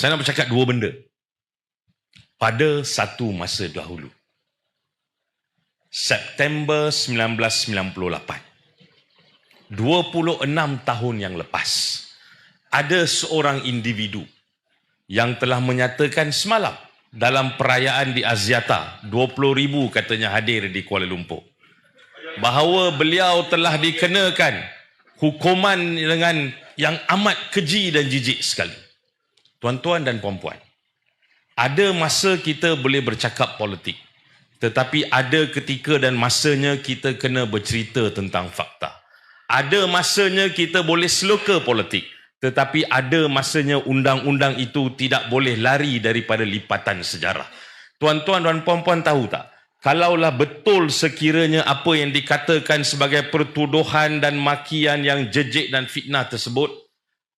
Saya nak bercakap dua benda. Pada satu masa dahulu. September 1998. 26 tahun yang lepas. Ada seorang individu yang telah menyatakan semalam dalam perayaan di Aziata, 20 ribu katanya hadir di Kuala Lumpur. Bahawa beliau telah dikenakan hukuman dengan yang amat keji dan jijik sekali. Tuan-tuan dan puan-puan, ada masa kita boleh bercakap politik. Tetapi ada ketika dan masanya kita kena bercerita tentang fakta. Ada masanya kita boleh seloka politik. Tetapi ada masanya undang-undang itu tidak boleh lari daripada lipatan sejarah. Tuan-tuan dan puan-puan tahu tak? Kalaulah betul sekiranya apa yang dikatakan sebagai pertuduhan dan makian yang jejik dan fitnah tersebut,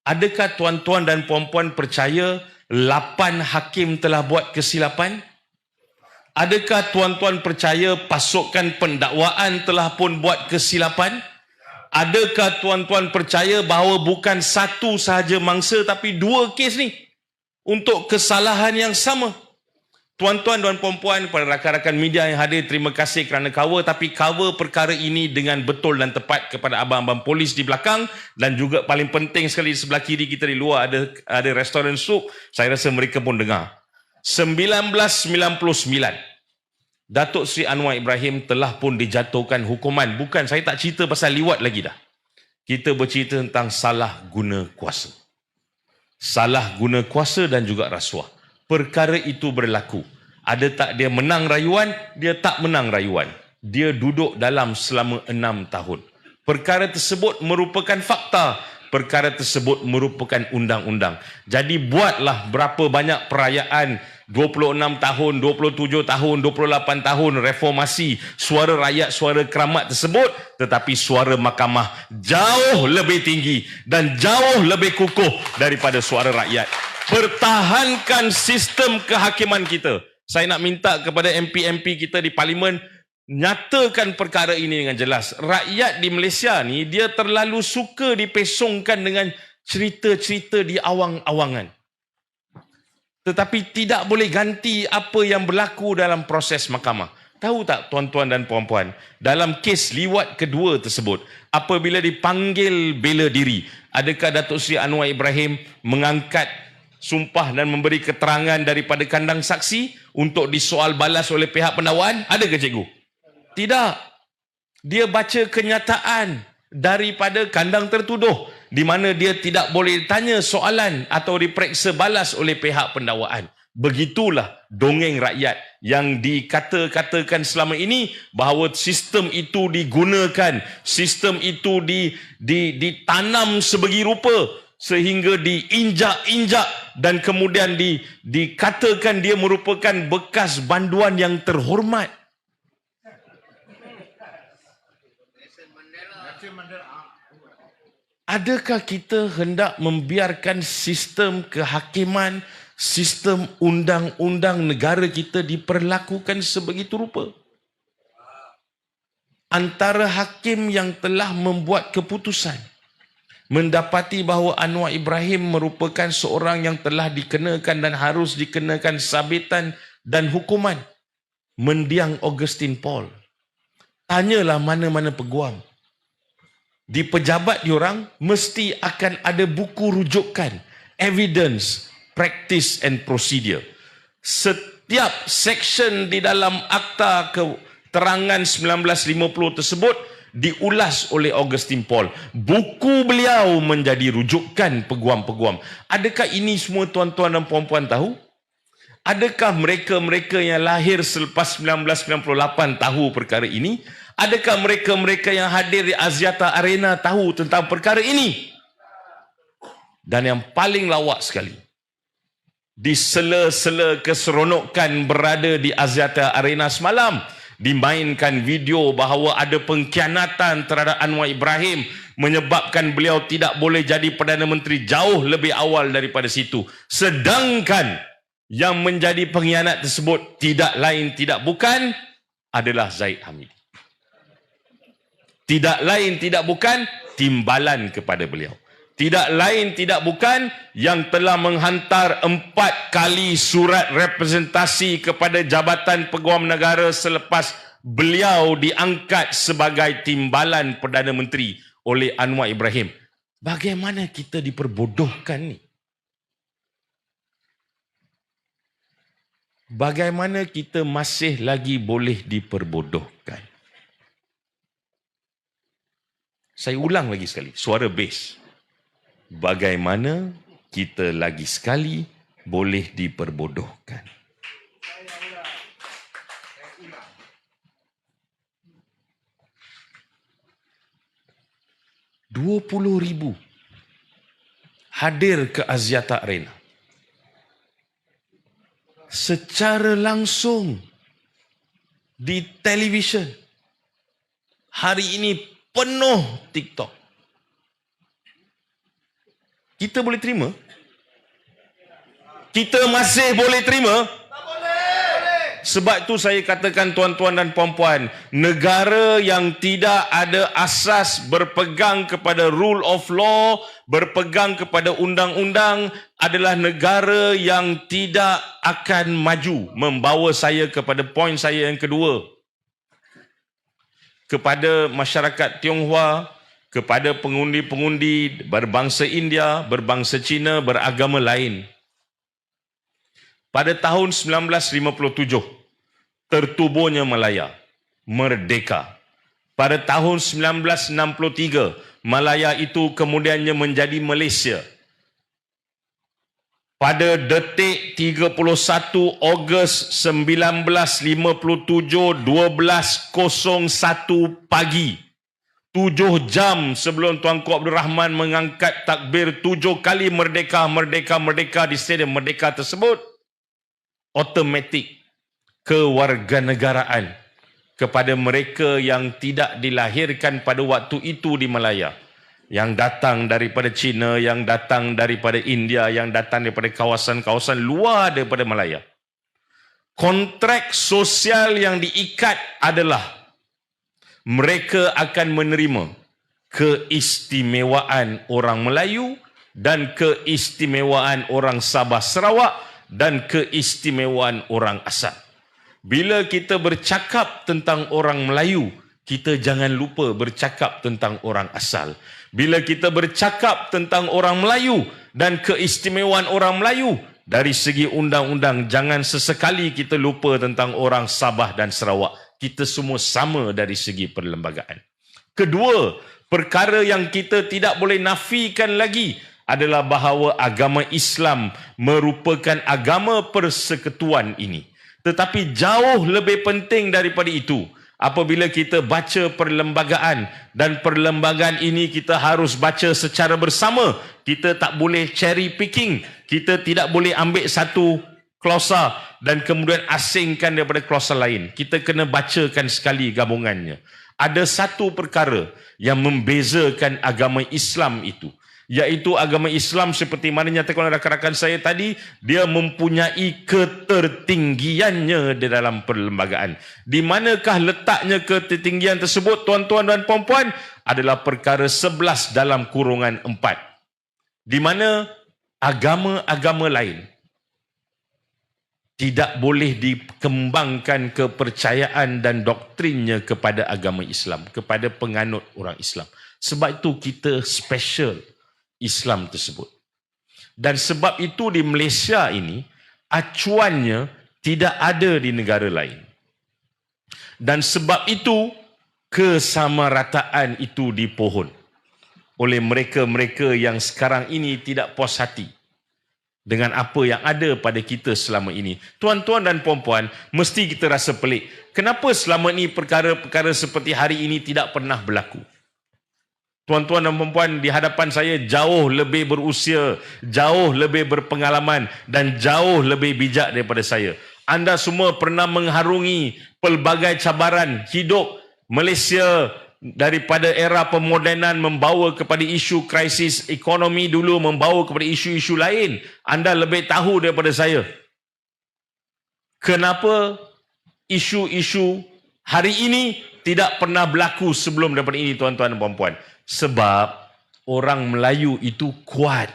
adakah tuan-tuan dan puan-puan percaya lapan hakim telah buat kesilapan? Adakah tuan-tuan percaya pasukan pendakwaan telah pun buat kesilapan? Adakah tuan-tuan percaya bahawa bukan satu sahaja mangsa tapi dua kes ni untuk kesalahan yang sama? Tuan-tuan dan puan-puan pada rakan-rakan media yang hadir, terima kasih kerana cover tapi cover perkara ini dengan betul dan tepat kepada abang-abang polis di belakang dan juga paling penting sekali di sebelah kiri kita di luar ada ada restoran sup. Saya rasa mereka pun dengar. 1999 Datuk Sri Anwar Ibrahim telah pun dijatuhkan hukuman. Bukan, saya tak cerita pasal liwat lagi dah. Kita bercerita tentang salah guna kuasa. Salah guna kuasa dan juga rasuah. Perkara itu berlaku. Ada tak dia menang rayuan, dia tak menang rayuan. Dia duduk dalam selama enam tahun. Perkara tersebut merupakan fakta. Perkara tersebut merupakan undang-undang. Jadi buatlah berapa banyak perayaan 26 tahun, 27 tahun, 28 tahun reformasi suara rakyat, suara keramat tersebut tetapi suara mahkamah jauh lebih tinggi dan jauh lebih kukuh daripada suara rakyat. Pertahankan sistem kehakiman kita. Saya nak minta kepada MP-MP kita di parlimen nyatakan perkara ini dengan jelas. Rakyat di Malaysia ni dia terlalu suka dipesongkan dengan cerita-cerita di awang-awangan tetapi tidak boleh ganti apa yang berlaku dalam proses mahkamah. Tahu tak tuan-tuan dan puan-puan, dalam kes liwat kedua tersebut, apabila dipanggil bela diri, adakah Datuk Seri Anwar Ibrahim mengangkat sumpah dan memberi keterangan daripada kandang saksi untuk disoal balas oleh pihak pendakwaan? Adakah cikgu? Tidak. Dia baca kenyataan daripada kandang tertuduh di mana dia tidak boleh tanya soalan atau diperiksa balas oleh pihak pendakwaan. Begitulah dongeng rakyat yang dikata-katakan selama ini bahawa sistem itu digunakan, sistem itu di, di, ditanam sebegi rupa sehingga diinjak-injak dan kemudian di, dikatakan dia merupakan bekas banduan yang terhormat. Adakah kita hendak membiarkan sistem kehakiman, sistem undang-undang negara kita diperlakukan sebegitu rupa? Antara hakim yang telah membuat keputusan mendapati bahawa Anwar Ibrahim merupakan seorang yang telah dikenakan dan harus dikenakan sabitan dan hukuman. Mendiang Augustine Paul. Tanyalah mana-mana peguam di pejabat diorang mesti akan ada buku rujukan evidence practice and procedure setiap section di dalam akta keterangan 1950 tersebut diulas oleh Augustine Paul. Buku beliau menjadi rujukan peguam-peguam. Adakah ini semua tuan-tuan dan puan-puan tahu? Adakah mereka-mereka yang lahir selepas 1998 tahu perkara ini? Adakah mereka-mereka yang hadir di Aziata Arena tahu tentang perkara ini? Dan yang paling lawak sekali, di sela-sela keseronokan berada di Aziata Arena semalam, dimainkan video bahawa ada pengkhianatan terhadap Anwar Ibrahim menyebabkan beliau tidak boleh jadi Perdana Menteri jauh lebih awal daripada situ. Sedangkan yang menjadi pengkhianat tersebut tidak lain tidak bukan adalah Zaid Hamid tidak lain tidak bukan timbalan kepada beliau tidak lain tidak bukan yang telah menghantar empat kali surat representasi kepada Jabatan Peguam Negara selepas beliau diangkat sebagai timbalan Perdana Menteri oleh Anwar Ibrahim. Bagaimana kita diperbodohkan ni? Bagaimana kita masih lagi boleh diperbodohkan? Saya ulang lagi sekali, suara bass bagaimana kita lagi sekali boleh diperbodohkan. Dua puluh ribu hadir ke Aziata Arena. Secara langsung di televisyen. Hari ini penuh TikTok. Kita boleh terima? Kita masih boleh terima? Sebab itu saya katakan tuan-tuan dan puan-puan, negara yang tidak ada asas berpegang kepada rule of law, berpegang kepada undang-undang adalah negara yang tidak akan maju. Membawa saya kepada poin saya yang kedua. Kepada masyarakat Tionghoa, kepada pengundi-pengundi berbangsa India, berbangsa Cina, beragama lain. Pada tahun 1957, tertubuhnya Malaya, merdeka. Pada tahun 1963, Malaya itu kemudiannya menjadi Malaysia. Pada detik 31 Ogos 1957, 12.01 pagi, Tujuh jam sebelum Tuanku Abdul Rahman mengangkat takbir tujuh kali merdeka, merdeka, merdeka di stadium merdeka tersebut, automatik kewarganegaraan kepada mereka yang tidak dilahirkan pada waktu itu di Malaya. Yang datang daripada China, yang datang daripada India, yang datang daripada kawasan-kawasan luar daripada Malaya. Kontrak sosial yang diikat adalah mereka akan menerima keistimewaan orang Melayu dan keistimewaan orang Sabah Sarawak dan keistimewaan orang asal. Bila kita bercakap tentang orang Melayu, kita jangan lupa bercakap tentang orang asal. Bila kita bercakap tentang orang Melayu dan keistimewaan orang Melayu, dari segi undang-undang jangan sesekali kita lupa tentang orang Sabah dan Sarawak kita semua sama dari segi perlembagaan. Kedua, perkara yang kita tidak boleh nafikan lagi adalah bahawa agama Islam merupakan agama persekutuan ini. Tetapi jauh lebih penting daripada itu, apabila kita baca perlembagaan dan perlembagaan ini kita harus baca secara bersama, kita tak boleh cherry picking, kita tidak boleh ambil satu klausa dan kemudian asingkan daripada klausa lain. Kita kena bacakan sekali gabungannya. Ada satu perkara yang membezakan agama Islam itu. Iaitu agama Islam seperti mana nyatakan rakan-rakan saya tadi, dia mempunyai ketertinggiannya di dalam perlembagaan. Di manakah letaknya ketertinggian tersebut, tuan-tuan dan puan-puan? Adalah perkara sebelas dalam kurungan empat. Di mana agama-agama lain, tidak boleh dikembangkan kepercayaan dan doktrinnya kepada agama Islam, kepada penganut orang Islam. Sebab itu kita special Islam tersebut. Dan sebab itu di Malaysia ini, acuannya tidak ada di negara lain. Dan sebab itu, kesamarataan itu dipohon oleh mereka-mereka yang sekarang ini tidak puas hati dengan apa yang ada pada kita selama ini. Tuan-tuan dan puan-puan, mesti kita rasa pelik. Kenapa selama ini perkara-perkara seperti hari ini tidak pernah berlaku? Tuan-tuan dan puan-puan, di hadapan saya jauh lebih berusia, jauh lebih berpengalaman dan jauh lebih bijak daripada saya. Anda semua pernah mengharungi pelbagai cabaran hidup Malaysia daripada era pemodenan membawa kepada isu krisis ekonomi dulu membawa kepada isu-isu lain anda lebih tahu daripada saya kenapa isu-isu hari ini tidak pernah berlaku sebelum daripada ini tuan-tuan dan puan-puan sebab orang Melayu itu kuat.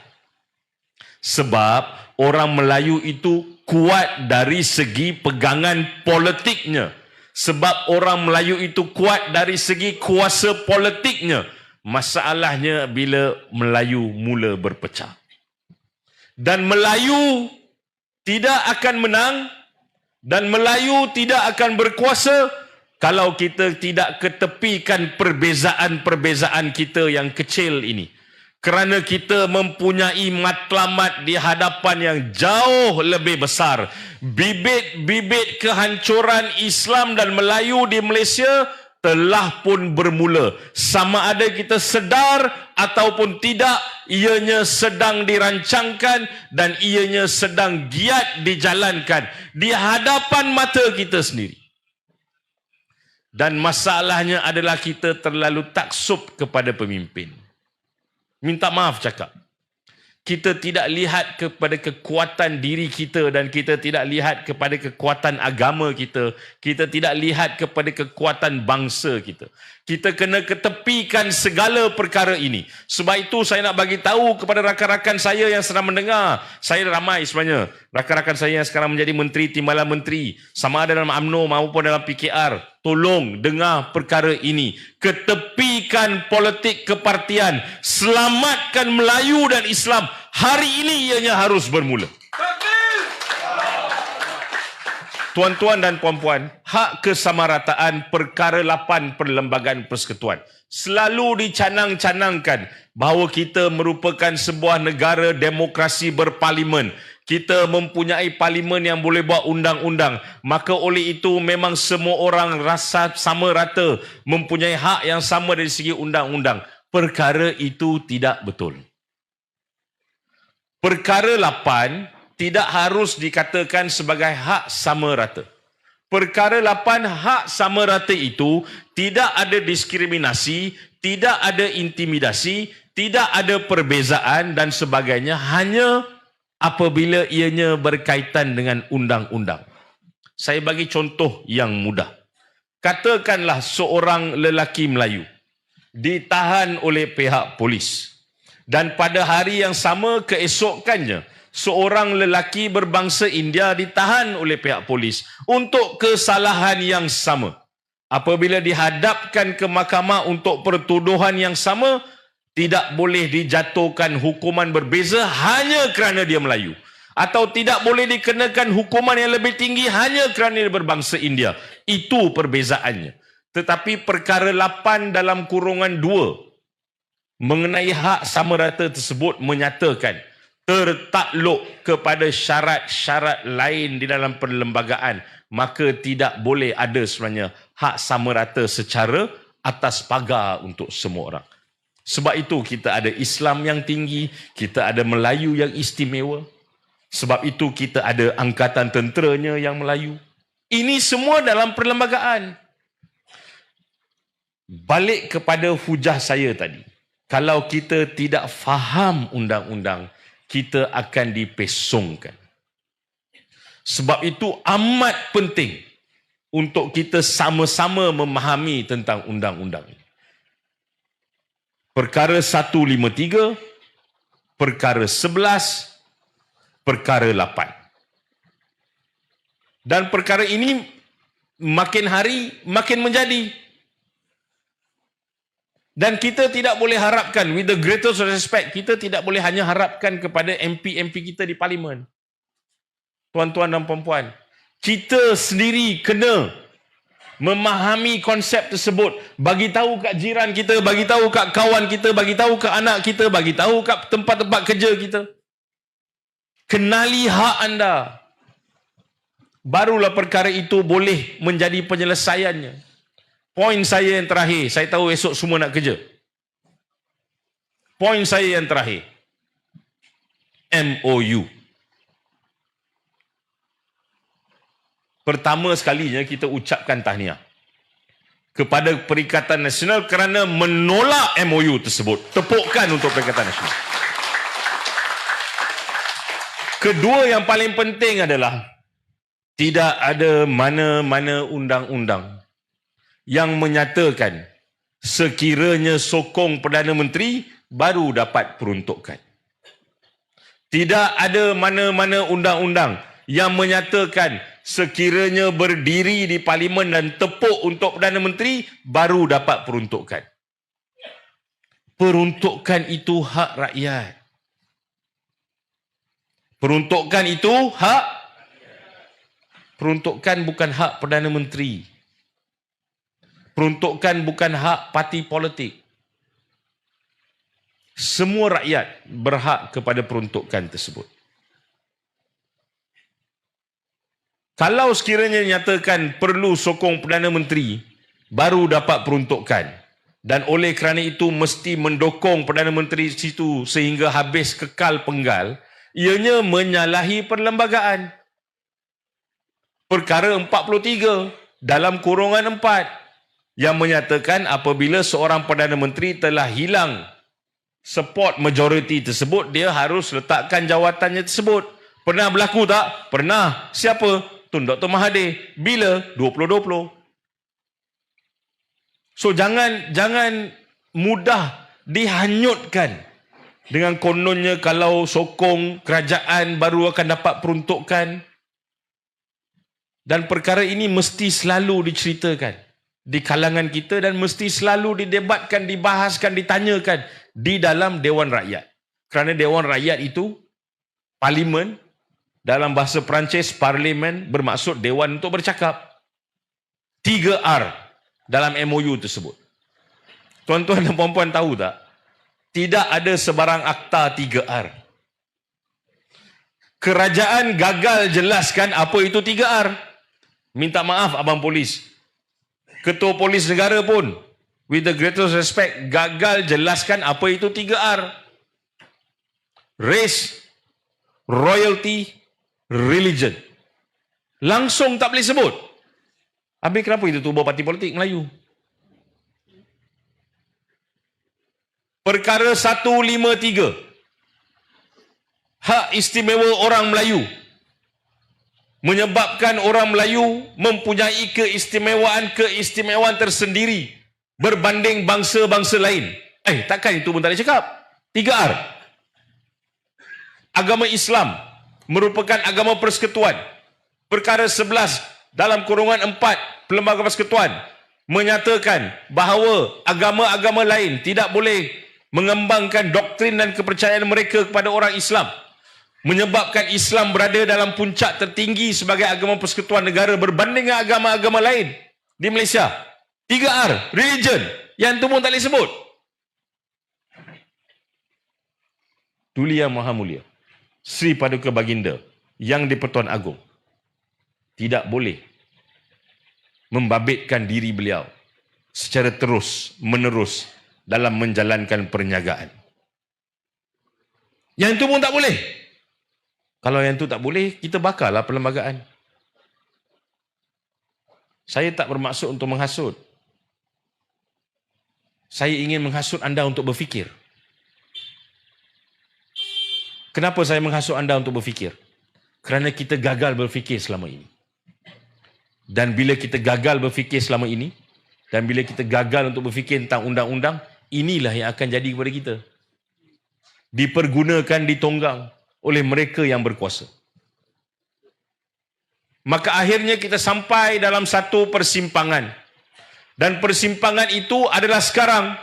Sebab orang Melayu itu kuat dari segi pegangan politiknya. Sebab orang Melayu itu kuat dari segi kuasa politiknya. Masalahnya bila Melayu mula berpecah. Dan Melayu tidak akan menang dan Melayu tidak akan berkuasa kalau kita tidak ketepikan perbezaan-perbezaan kita yang kecil ini kerana kita mempunyai matlamat di hadapan yang jauh lebih besar. Bibit-bibit kehancuran Islam dan Melayu di Malaysia telah pun bermula. Sama ada kita sedar ataupun tidak ianya sedang dirancangkan dan ianya sedang giat dijalankan di hadapan mata kita sendiri. Dan masalahnya adalah kita terlalu taksub kepada pemimpin minta maaf cakap. Kita tidak lihat kepada kekuatan diri kita dan kita tidak lihat kepada kekuatan agama kita. Kita tidak lihat kepada kekuatan bangsa kita. Kita kena ketepikan segala perkara ini. Sebab itu saya nak bagi tahu kepada rakan-rakan saya yang sedang mendengar. Saya ramai sebenarnya. Rakan-rakan saya yang sekarang menjadi menteri, timbalan menteri. Sama ada dalam UMNO maupun dalam PKR. Tolong dengar perkara ini. Ketepikan politik kepartian. Selamatkan Melayu dan Islam. Hari ini ianya harus bermula. Tuan-tuan dan puan-puan, hak kesamarataan perkara 8 Perlembagaan Persekutuan selalu dicanang-canangkan bahawa kita merupakan sebuah negara demokrasi berparlimen. Kita mempunyai parlimen yang boleh buat undang-undang. Maka oleh itu memang semua orang rasa sama rata mempunyai hak yang sama dari segi undang-undang. Perkara itu tidak betul. Perkara 8 tidak harus dikatakan sebagai hak sama rata. Perkara lapan hak sama rata itu tidak ada diskriminasi, tidak ada intimidasi, tidak ada perbezaan dan sebagainya hanya apabila ianya berkaitan dengan undang-undang. Saya bagi contoh yang mudah. Katakanlah seorang lelaki Melayu ditahan oleh pihak polis dan pada hari yang sama keesokannya seorang lelaki berbangsa India ditahan oleh pihak polis untuk kesalahan yang sama. Apabila dihadapkan ke mahkamah untuk pertuduhan yang sama, tidak boleh dijatuhkan hukuman berbeza hanya kerana dia Melayu. Atau tidak boleh dikenakan hukuman yang lebih tinggi hanya kerana dia berbangsa India. Itu perbezaannya. Tetapi perkara 8 dalam kurungan 2 mengenai hak sama rata tersebut menyatakan tertakluk kepada syarat-syarat lain di dalam perlembagaan. Maka tidak boleh ada sebenarnya hak sama rata secara atas pagar untuk semua orang. Sebab itu kita ada Islam yang tinggi kita ada Melayu yang istimewa. Sebab itu kita ada angkatan tenteranya yang Melayu. Ini semua dalam perlembagaan. Balik kepada hujah saya tadi kalau kita tidak faham undang-undang kita akan dipesongkan. Sebab itu amat penting untuk kita sama-sama memahami tentang undang-undang. Perkara 153, perkara 11, perkara 8. Dan perkara ini makin hari makin menjadi dan kita tidak boleh harapkan, with the greatest respect, kita tidak boleh hanya harapkan kepada MP-MP kita di parlimen. Tuan-tuan dan puan-puan, kita sendiri kena memahami konsep tersebut. Bagi tahu kat jiran kita, bagi tahu kat kawan kita, bagi tahu kat anak kita, bagi tahu kat tempat-tempat kerja kita. Kenali hak anda. Barulah perkara itu boleh menjadi penyelesaiannya. Poin saya yang terakhir, saya tahu esok semua nak kerja. Poin saya yang terakhir. MOU. Pertama sekalinya kita ucapkan tahniah kepada Perikatan Nasional kerana menolak MOU tersebut. Tepukkan untuk Perikatan Nasional. Kedua yang paling penting adalah tidak ada mana-mana undang-undang yang menyatakan sekiranya sokong Perdana Menteri baru dapat peruntukan. Tidak ada mana-mana undang-undang yang menyatakan sekiranya berdiri di parlimen dan tepuk untuk Perdana Menteri baru dapat peruntukan. Peruntukan itu hak rakyat. Peruntukan itu hak Peruntukan bukan hak Perdana Menteri. Peruntukan bukan hak parti politik. Semua rakyat berhak kepada peruntukan tersebut. Kalau sekiranya nyatakan perlu sokong Perdana Menteri, baru dapat peruntukan. Dan oleh kerana itu mesti mendokong Perdana Menteri situ sehingga habis kekal penggal, ianya menyalahi perlembagaan perkara 43 dalam kurungan 4 yang menyatakan apabila seorang Perdana Menteri telah hilang support majoriti tersebut, dia harus letakkan jawatannya tersebut. Pernah berlaku tak? Pernah. Siapa? Tun Dr. Mahathir. Bila? 2020. So jangan jangan mudah dihanyutkan dengan kononnya kalau sokong kerajaan baru akan dapat peruntukan. Dan perkara ini mesti selalu diceritakan di kalangan kita dan mesti selalu didebatkan, dibahaskan, ditanyakan di dalam Dewan Rakyat. Kerana Dewan Rakyat itu parlimen dalam bahasa Perancis parlimen bermaksud dewan untuk bercakap. 3R dalam MOU tersebut. Tuan-tuan dan puan-puan tahu tak? Tidak ada sebarang akta 3R. Kerajaan gagal jelaskan apa itu 3R. Minta maaf abang polis. Ketua polis negara pun with the greatest respect gagal jelaskan apa itu 3R. Race, royalty, religion. Langsung tak boleh sebut. Habis kenapa itu tubuh parti politik Melayu? Perkara 153. Hak istimewa orang Melayu menyebabkan orang Melayu mempunyai keistimewaan-keistimewaan tersendiri berbanding bangsa-bangsa lain. Eh, takkan itu pun tak boleh cakap. 3R. Agama Islam merupakan agama persekutuan. Perkara 11 dalam kurungan 4 Perlembagaan Persekutuan menyatakan bahawa agama-agama lain tidak boleh mengembangkan doktrin dan kepercayaan mereka kepada orang Islam menyebabkan Islam berada dalam puncak tertinggi sebagai agama persekutuan negara berbanding dengan agama-agama lain di Malaysia. 3R, religion. Yang tu pun tak boleh sebut. Tuli Yang Maha Mulia, Sri Paduka Baginda yang di-Pertuan Agong tidak boleh membabitkan diri beliau secara terus menerus dalam menjalankan perniagaan. Yang itu pun tak boleh. Kalau yang tu tak boleh, kita bakarlah perlembagaan. Saya tak bermaksud untuk menghasut. Saya ingin menghasut anda untuk berfikir. Kenapa saya menghasut anda untuk berfikir? Kerana kita gagal berfikir selama ini. Dan bila kita gagal berfikir selama ini, dan bila kita gagal untuk berfikir tentang undang-undang, inilah yang akan jadi kepada kita. Dipergunakan di tonggang oleh mereka yang berkuasa. Maka akhirnya kita sampai dalam satu persimpangan. Dan persimpangan itu adalah sekarang.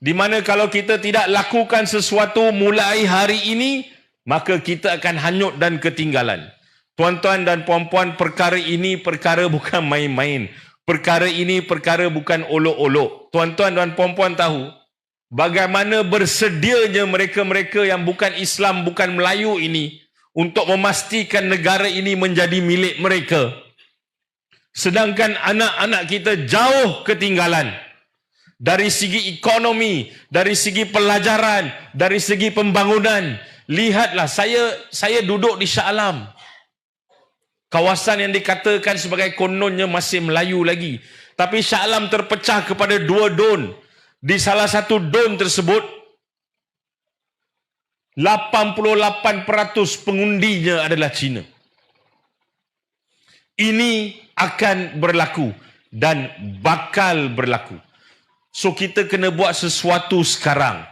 Di mana kalau kita tidak lakukan sesuatu mulai hari ini, maka kita akan hanyut dan ketinggalan. Tuan-tuan dan puan-puan, perkara ini perkara bukan main-main. Perkara ini perkara bukan olok-olok. Tuan-tuan dan puan-puan tahu, bagaimana bersedianya mereka-mereka yang bukan Islam, bukan Melayu ini untuk memastikan negara ini menjadi milik mereka. Sedangkan anak-anak kita jauh ketinggalan dari segi ekonomi, dari segi pelajaran, dari segi pembangunan. Lihatlah saya saya duduk di Shah Alam. Kawasan yang dikatakan sebagai kononnya masih Melayu lagi. Tapi Shah Alam terpecah kepada dua don di salah satu don tersebut 88% pengundinya adalah Cina. Ini akan berlaku dan bakal berlaku. So kita kena buat sesuatu sekarang